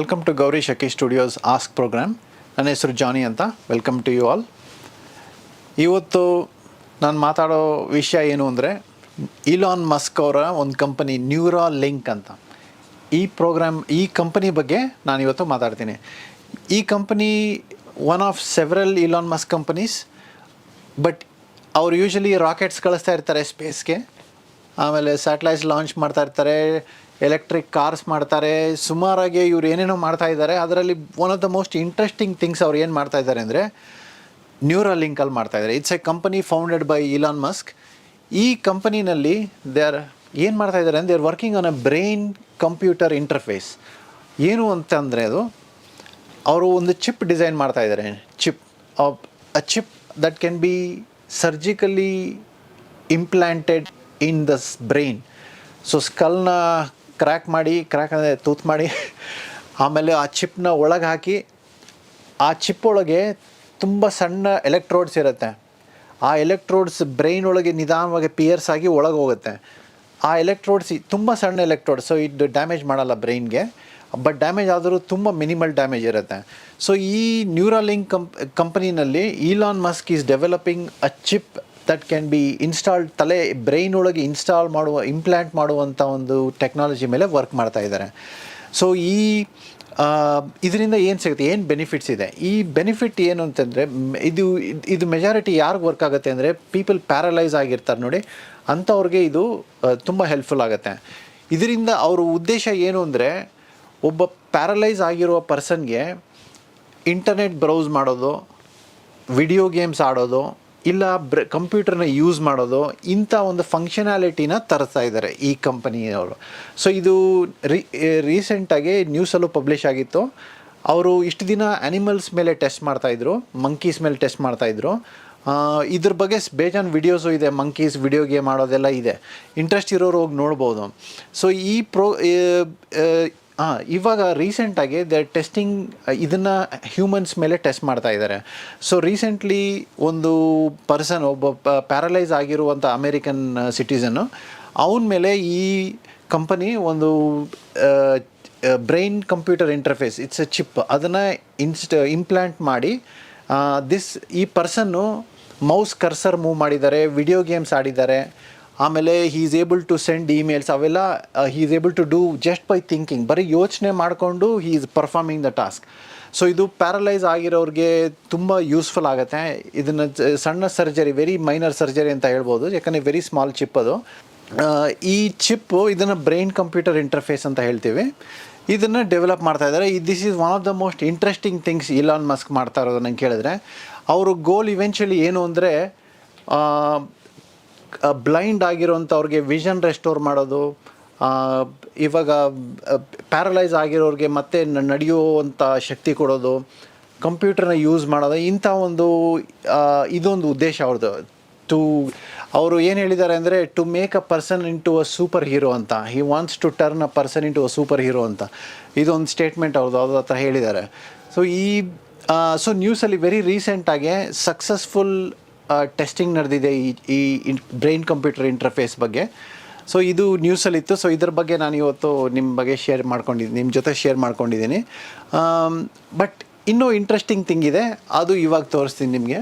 Welcome to Gauri ಶಕಿ studios ask program ನನ್ನ ಹೆಸರು ಜಾನಿ ಅಂತ. ವೆಲ್ಕಮ್ ಟು ಯು ಆಲ್ ಇವತ್ತು ನಾನು ಮಾತಾಡೋ ವಿಷಯ ಏನು ಅಂದರೆ ಇಲಾನ್ ಮಸ್ಕ್ ಅವರ ಒಂದು ಕಂಪನಿ ನ್ಯೂರಾ ಲಿಂಕ್ ಅಂತ. ಈ ಪ್ರೋಗ್ರಾಮ್ ಈ ಕಂಪನಿ ಬಗ್ಗೆ ನಾನು ಇವತ್ತು ಮಾತಾಡ್ತೀನಿ. ಈ company one of several Elon Musk companies but ಅವ್ರು ಯೂಶಲಿ ರಾಕೆಟ್ಸ್ ಕಳಿಸ್ತಾ ಇರ್ತಾರೆ ಸ್ಪೇಸ್ಗೆ ಆಮೇಲೆ ಸ್ಯಾಟಲೈಟ್ಸ್ ಲಾಂಚ್ ಮಾಡ್ತಾ ಇರ್ತಾರೆ. ಎಲೆಕ್ಟ್ರಿಕ್ ಕಾರ್ಸ್ ಮಾಡ್ತಾರೆ. ಸುಮಾರಾಗಿ ಇವ್ರು ಏನೇನೋ ಮಾಡ್ತಾ ಇದ್ದಾರೆ. ಅದರಲ್ಲಿ one of the most interesting things ಅವ್ರು ಏನು ಮಾಡ್ತಾ ಇದ್ದಾರೆ ಅಂದರೆ ನ್ಯೂರಲ್ ಲಿಂಕಲ್ಲಿ ಮಾಡ್ತಾ ಇದ್ದಾರೆ. It's a company founded by Elon Musk ಈ ಕಂಪನಿನಲ್ಲಿ ದೇ ಆರ್ ಏನು ಮಾಡ್ತಾ ಇದ್ದಾರೆ ಅಂದರೆ are working on a brain computer interface ಏನು ಅಂತಂದರೆ ಅದು, ಅವರು ಒಂದು ಚಿಪ್ ಡಿಸೈನ್ ಮಾಡ್ತಾ ಇದ್ದಾರೆ. Chip a chip that can be surgically implanted in the brain so ಸ್ಕಲ್ನ crack ಮಾಡಿ ಕ್ರ್ಯಾಕ್ ಅಂದರೆ ತೂತ್ ಮಾಡಿ, ಆಮೇಲೆ ಆ ಚಿಪ್ನ ಒಳಗೆ ಹಾಕಿ, ಆ ಚಿಪ್ ಒಳಗೆ ತುಂಬ ಸಣ್ಣ ಎಲೆಕ್ಟ್ರೋಡ್ಸ್ ಇರುತ್ತೆ. ಆ ಎಲೆಕ್ಟ್ರೋಡ್ಸ್ ಬ್ರೈನ್ ಒಳಗೆ ನಿಧಾನವಾಗಿ ಪಿಯರ್ಸ್ ಆಗಿ ಒಳಗೆ ಹೋಗುತ್ತೆ. ಆ ಎಲೆಕ್ಟ್ರೋಡ್ಸ್ ತುಂಬ ಸಣ್ಣ ಎಲೆಕ್ಟ್ರೋಡ್ಸ್ ಸೊ ಇದು ಡ್ಯಾಮೇಜ್ ಮಾಡಲ್ಲ ಬ್ರೈನ್ಗೆ ಬಟ್ ಡ್ಯಾಮೇಜ್ ಆದರೂ ತುಂಬ ಮಿನಿಮಲ್ ಡ್ಯಾಮೇಜ್ ಇರುತ್ತೆ. ಸೊ ಈ ನ್ಯೂರಾಲಿಂಕ್ ಕಂಪ್ ಕಂಪನಿನಲ್ಲಿ Elon Musk is developing a chip that can be install ತಲೆ ಬ್ರೈನ್ ಒಳಗೆ ಇನ್ಸ್ಟಾಲ್ ಮಾಡುವ ಇಂಪ್ಲಾಂಟ್ ಮಾಡುವಂಥ ಒಂದು ಟೆಕ್ನಾಲಜಿ ಮೇಲೆ ವರ್ಕ್ ಮಾಡ್ತಾ ಇದ್ದಾರೆ. ಸೊ ಈ ಇದರಿಂದ ಏನು ಸಿಗುತ್ತೆ? ಏನು ಬೆನಿಫಿಟ್ಸ್ ಇದೆ? ಈ ಬೆನಿಫಿಟ್ ಏನು ಅಂತಂದರೆ, ಇದು ಇದು ಮೆಜಾರಿಟಿ ಯಾರಿಗೆ ವರ್ಕ್ ಆಗುತ್ತೆ ಅಂದರೆ ಪೀಪಲ್ ಪ್ಯಾರಲೈಸ್ ಆಗಿರ್ತಾರೆ ನೋಡಿ, ಅಂಥವ್ರಿಗೆ ಇದು ತುಂಬ ಹೆಲ್ಪ್ಫುಲ್ ಆಗುತ್ತೆ. ಇದರಿಂದ ಅವ್ರ ಉದ್ದೇಶ ಏನು ಅಂದರೆ, ಒಬ್ಬ ಪ್ಯಾರಲೈಸ್ ಆಗಿರುವ ಪರ್ಸನ್ಗೆ ಇಂಟರ್ನೆಟ್ ಬ್ರೌಸ್ ಮಾಡೋದು ವಿಡಿಯೋ ಗೇಮ್ಸ್ ಆಡೋದು ಇಲ್ಲ, ಬ್ರ ಕಂಪ್ಯೂಟರ್ನ ಯೂಸ್ ಮಾಡೋದು, ಇಂಥ ಒಂದು ಫಂಕ್ಷನಾಲಿಟಿನ ತರ್ತಾ ಇದ್ದಾರೆ ಈ ಕಂಪನಿಯವರು. ಸೊ ಇದು ರೀ ರೀಸೆಂಟಾಗಿ ನ್ಯೂಸಲ್ಲೂ ಪಬ್ಲಿಷ್ ಆಗಿತ್ತು. ಅವರು ಇಷ್ಟು ದಿನ ಆ್ಯನಿಮಲ್ಸ್ ಮೇಲೆ ಟೆಸ್ಟ್ ಮಾಡ್ತಾಯಿದ್ರು ಮಂಕೀಸ್ ಮೇಲೆ ಟೆಸ್ಟ್ ಮಾಡ್ತಾಯಿದ್ರು ಇದ್ರ. ಬಗ್ಗೆ ಬೇಜಾನ್ ವಿಡಿಯೋಸು ಇದೆ ಮಂಕೀಸ್ ವಿಡಿಯೋ ಗೇಮ್ ಆಡೋದೆಲ್ಲ ಇದೆ. ಇಂಟ್ರೆಸ್ಟ್ ಇರೋರು ಹೋಗಿ ನೋಡ್ಬೋದು. ಸೊ ಈ ಪ್ರೋ ಹಾಂ ಇವಾಗ ರೀಸೆಂಟಾಗಿ ದ ಟೆಸ್ಟಿಂಗ್ ಇದನ್ನು ಹ್ಯೂಮನ್ಸ್ ಮೇಲೆ ಟೆಸ್ಟ್ ಮಾಡ್ತಾ ಇದ್ದಾರೆ ಸೊ ರೀಸೆಂಟ್ಲಿ ಒಂದು ಪರ್ಸನ್ ಒಬ್ಬ ಪ್ಯಾರಲೈಸ್ ಆಗಿರುವಂಥ ಅಮೇರಿಕನ್ ಸಿಟಿಸನ್ನು ಅವನ ಮೇಲೆ ಈ ಕಂಪನಿ ಒಂದು brain computer interface it's a chip ಅದನ್ನು ಇನ್ಸ್ಟ ಇಂಪ್ಲ್ಯಾಂಟ್ ಮಾಡಿ ದಿಸ್ ಈ ಪರ್ಸನ್ನು ಮೌಸ್ ಕರ್ಸರ್ ಮೂವ್ ಮಾಡಿದ್ದಾರೆ ವಿಡಿಯೋ ಗೇಮ್ಸ್ ಆಡಿದ್ದಾರೆ ಆಮೇಲೆ he is able to send emails ಅವೆಲ್ಲ he is able to do just by thinking ಬರೀ ಯೋಚನೆ ಮಾಡಿಕೊಂಡು he is performing the task so ಇದು ಪ್ಯಾರಲೈಸ್ ಆಗಿರೋರಿಗೆ ತುಂಬ ಯೂಸ್ಫುಲ್ ಆಗುತ್ತೆ. ಇದನ್ನು ಜ- ಸಣ್ಣ ಸರ್ಜರಿ ವೆರಿ ಮೈನರ್ ಸರ್ಜರಿ ಅಂತ ಹೇಳ್ಬೋದು. ಯಾಕಂದರೆ ವೆರಿ ಸ್ಮಾಲ್ ಚಿಪ್ ಅದು. ಆ, ಈ ಚಿಪ್ಪು ಇದನ್ನು ಬ್ರೈನ್ ಕಂಪ್ಯೂಟರ್ ಇಂಟರ್ಫೇಸ್ ಅಂತ ಹೇಳ್ತೀವಿ. ಇದನ್ನು ಡೆವಲಪ್ ಮಾಡ್ತಾ ಇದ್ದಾರೆ. This is one of the most interesting things Elon Musk ಮಾಡ್ತಾ ಇರೋದು ನಂಗೆ ಕೇಳಿದ್ರೆ. ಅವರು ಗೋಲ್ ಇವೆಂಚುಲಿ ಏನು ಅಂದರೆ ಬ್ಲೈಂಡ್ ಆಗಿರೋಂಥವ್ರಿಗೆ ವಿಷನ್ ರೆಸ್ಟೋರ್ ಮಾಡೋದು ಇವಾಗ ಪ್ಯಾರಲೈಸ್ ಆಗಿರೋರಿಗೆ ಮತ್ತೆ ನಡೆಯುವಂಥ ಶಕ್ತಿ ಕೊಡೋದು, ಕಂಪ್ಯೂಟರ್ನ ಯೂಸ್ ಮಾಡೋದು, ಇಂಥ ಒಂದು ಇದೊಂದು ಉದ್ದೇಶ ಅವ್ರದ್ದು ಟು ಅವರು ಏನು ಹೇಳಿದ್ದಾರೆ ಅಂದರೆ to make a person into a super hero ಅಂತ. He wants to turn a person into a super hero ಅಂತ. ಇದೊಂದು ಸ್ಟೇಟ್ಮೆಂಟ್ ಅವ್ರದ್ದು ಅವ್ರ ಹತ್ರ ಹೇಳಿದ್ದಾರೆ. ಸೊ ಈ ಸೊ ನ್ಯೂಸಲ್ಲಿ ವೆರಿ ರೀಸೆಂಟಾಗೆ ಸಕ್ಸಸ್ಫುಲ್ ಟೆಸ್ಟಿಂಗ್ ನಡೆದಿದೆ ಈ ಈ ಬ್ರೈನ್ ಕಂಪ್ಯೂಟರ್ ಇಂಟರ್ಫೇಸ್ ಬಗ್ಗೆ. ಸೊ ಇದು ನ್ಯೂಸಲ್ಲಿತ್ತು ಸೊ ಇದ್ರ ಬಗ್ಗೆ ನಾನು ಇವತ್ತು ನಿಮ್ಮ ಬಗ್ಗೆ ಶೇರ್ ಮಾಡ್ಕೊಂಡಿದ್ದೀನಿ ನಿಮ್ಮ ಜೊತೆ ಶೇರ್ ಮಾಡ್ಕೊಂಡಿದ್ದೀನಿ ಬಟ್ ಇನ್ನೂ ಇಂಟ್ರೆಸ್ಟಿಂಗ್ ಥಿಂಗ್ ಇದೆ. ಅದು ಇವಾಗ ತೋರಿಸ್ತೀನಿ ನಿಮಗೆ.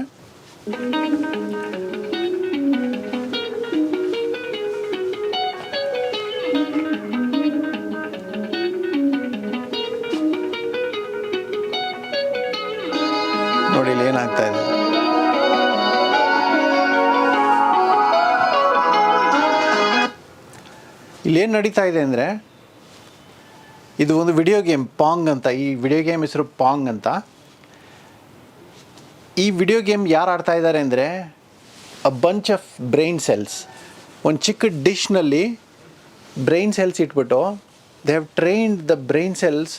ನೋಡಿ, ಇಲ್ಲಿ ಏನಾಗ್ತಾ ಇದೆ. ಇಲ್ಲಿ ಏನು ನಡೀತಾ ಇದೆ ಅಂದರೆ ಇದು ಒಂದು ವಿಡಿಯೋ ಗೇಮ್ ಪಾಂಗ್ ಅಂತ. ಈ ವಿಡಿಯೋ ಗೇಮ್ ಹೆಸರು ಪಾಂಗ್ ಅಂತ. ಈ ವಿಡಿಯೋ ಗೇಮ್ ಯಾರು ಆಡ್ತಾ ಇದ್ದಾರೆ ಅಂದರೆ a bunch of brain cells ಒಂದು ಚಿಕ್ಕ ಡಿಶ್ನಲ್ಲಿ ಬ್ರೈನ್ ಸೆಲ್ಸ್ ಇಟ್ಬಿಟ್ಟು they have trained the brain cells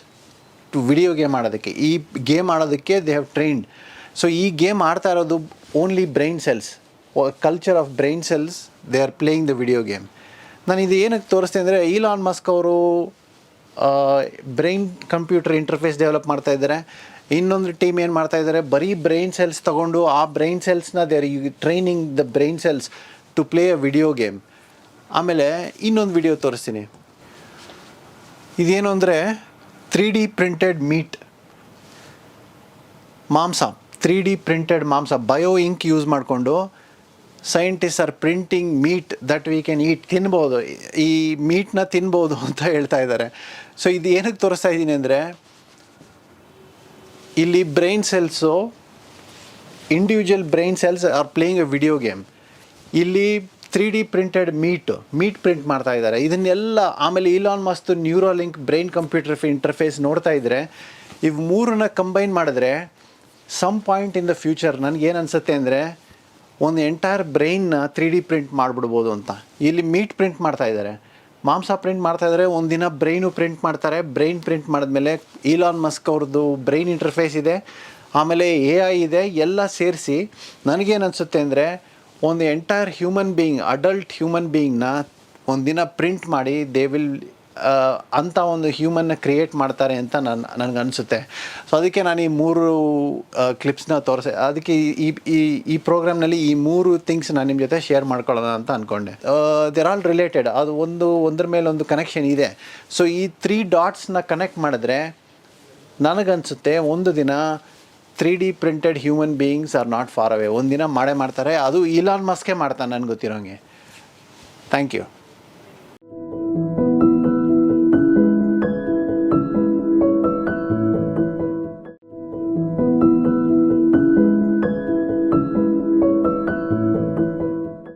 to video game ಆಡೋದಕ್ಕೆ. ಈ ಗೇಮ್ ಆಡೋದಕ್ಕೆ ದೇ ಹ್ಯಾವ್ ಟ್ರೈನ್ಡ್ ಸೊ ಈ ಗೇಮ್ ಆಡ್ತಾ ಇರೋದು only brain cells culture of brain cells they are playing the video game ನಾನು ಇದು ಏನಕ್ಕೆ ತೋರಿಸ್ತೀನಿ ಅಂದರೆ ಈಲಾನ್ ಮಸ್ಕ್ ಅವರು ಬ್ರೈನ್ ಕಂಪ್ಯೂಟರ್ ಇಂಟರ್ಫೇಸ್ ಡೆವಲಪ್ ಮಾಡ್ತಾ ಇದ್ದಾರೆ. ಇನ್ನೊಂದು ಟೀಮ್ ಏನು ಮಾಡ್ತಾ ಇದ್ದಾರೆ, ಬರೀ ಬ್ರೈನ್ ಸೆಲ್ಸ್ ತಗೊಂಡು ಆ brain ಸೆಲ್ಸ್ನ there you training the brain cells to play a video game ಆಮೇಲೆ ಇನ್ನೊಂದು ವಿಡಿಯೋ ತೋರಿಸ್ತೀನಿ. ಇದೇನು ಅಂದರೆ ತ್ರೀ ಡಿ ಪ್ರಿಂಟೆಡ್ ಮೀಟ್ ಮಾಂಸ ತ್ರೀ ಡಿ ಪ್ರಿಂಟೆಡ್ ಮಾಂಸ ಬಯೋ ಇಂಕ್ ಯೂಸ್ ಮಾಡಿಕೊಂಡು scientist are printing meat that we can eat ತಿನ್ಬೋದು. ಈ ಮೀಟ್ನ ತಿನ್ಬೋದು ಅಂತ ಹೇಳ್ತಾ ಇದ್ದಾರೆ. ಸೊ ಇದು ಏನಕ್ಕೆ ತೋರಿಸ್ತಾ ಇದ್ದೀನಿ ಅಂದರೆ, ಇಲ್ಲಿ brain cells individual brain cells are playing a video game ಇಲ್ಲಿ three D printed meat meat print ಮಾಡ್ತಾ ಇದ್ದಾರೆ. ಇದನ್ನೆಲ್ಲ ಆಮೇಲೆ ಇಲಾನ್ ಮಸ್ತ್ ನ್ಯೂರೋಲಿಂಕ್ ಬ್ರೈನ್ ಕಂಪ್ಯೂಟರ್ ಇಂಟರ್ಫೇಸ್ ನೋಡ್ತಾ ಇದ್ದರೆ ಇವು ಮೂರನ್ನ ಕಂಬೈನ್ ಮಾಡಿದ್ರೆ some point in the future ನನಗೇನು ಅನಿಸುತ್ತೆ ಅಂದರೆ ಒಂದು ಎಂಟೈರ್ ಬ್ರೈನ್ನ ತ್ರೀ ಡಿ ಪ್ರಿಂಟ್ ಮಾಡಿಬಿಡ್ಬೋದು ಅಂತ. ಇಲ್ಲಿ ಮೀಟ್ ಪ್ರಿಂಟ್ ಮಾಡ್ತಾ ಇದ್ದಾರೆ. ಮಾಂಸ ಪ್ರಿಂಟ್ ಮಾಡ್ತಾ ಇದ್ದಾರೆ, ಒಂದಿನ ಬ್ರೈನು ಪ್ರಿಂಟ್ ಮಾಡ್ತಾರೆ. ಬ್ರೈನ್ ಪ್ರಿಂಟ್ ಮಾಡಿದ್ಮೇಲೆ ಈಲಾನ್ ಮಸ್ಕ್ ಅವ್ರದ್ದು ಬ್ರೈನ್ ಇಂಟರ್ಫೇಸ್ ಇದೆ. ಆಮೇಲೆ ಎ ಐ ಇದೆ, ಎಲ್ಲ ಸೇರಿಸಿ ನನಗೇನು ಅನಿಸುತ್ತೆ ಅಂದರೆ ಒಂದು entire human being adult human ಬೀಯಿಂಗ್ನ ಒಂದಿನ ಪ್ರಿಂಟ್ ಮಾಡಿ ದೇ ವಿಲ್ ಅಂಥ ಒಂದು ಹ್ಯೂಮನ್ನ ಕ್ರಿಯೇಟ್ ಮಾಡ್ತಾರೆ ಅಂತ ನನ್ನ ನನಗೆ ಅನಿಸುತ್ತೆ. ಸೊ ಅದಕ್ಕೆ ನಾನು ಈ ಮೂರು ಕ್ಲಿಪ್ಸ್ನ ತೋರಿಸಿ. ಅದಕ್ಕೆ ಈ- ಈ ಈ ಪ್ರೋಗ್ರಾಮ್ನಲ್ಲಿ ಈ ಮೂರು ಥಿಂಗ್ಸ್ ನಾನು ನಿಮ್ಮ ಜೊತೆ ಶೇರ್ ಮಾಡ್ಕೊಳ್ಳೋಣ ಅಂತ ಅಂದ್ಕೊಂಡೆ ದೇರ್ ಆಲ್ ರಿಲೇಟೆಡ್ ಅದು ಒಂದು, ಒಂದ್ರ ಮೇಲೆ ಒಂದು ಕನೆಕ್ಷನ್ ಇದೆ. ಸೊ ಈ ತ್ರೀ ಡಾಟ್ಸ್ನ ಕನೆಕ್ಟ್ ಮಾಡಿದ್ರೆ ನನಗನ್ಸುತ್ತೆ ಒಂದು ದಿನ three D printed human beings are not far away ಒಂದಿನ ಮಾಡೇ ಮಾಡ್ತಾರೆ. ಅದು ಇಲಾನ್ ಮಸ್ಕೆ ಮಾಡ್ತಾನೆ ನನಗೆ ಗೊತ್ತಿರೋಂಗೆ. Thank you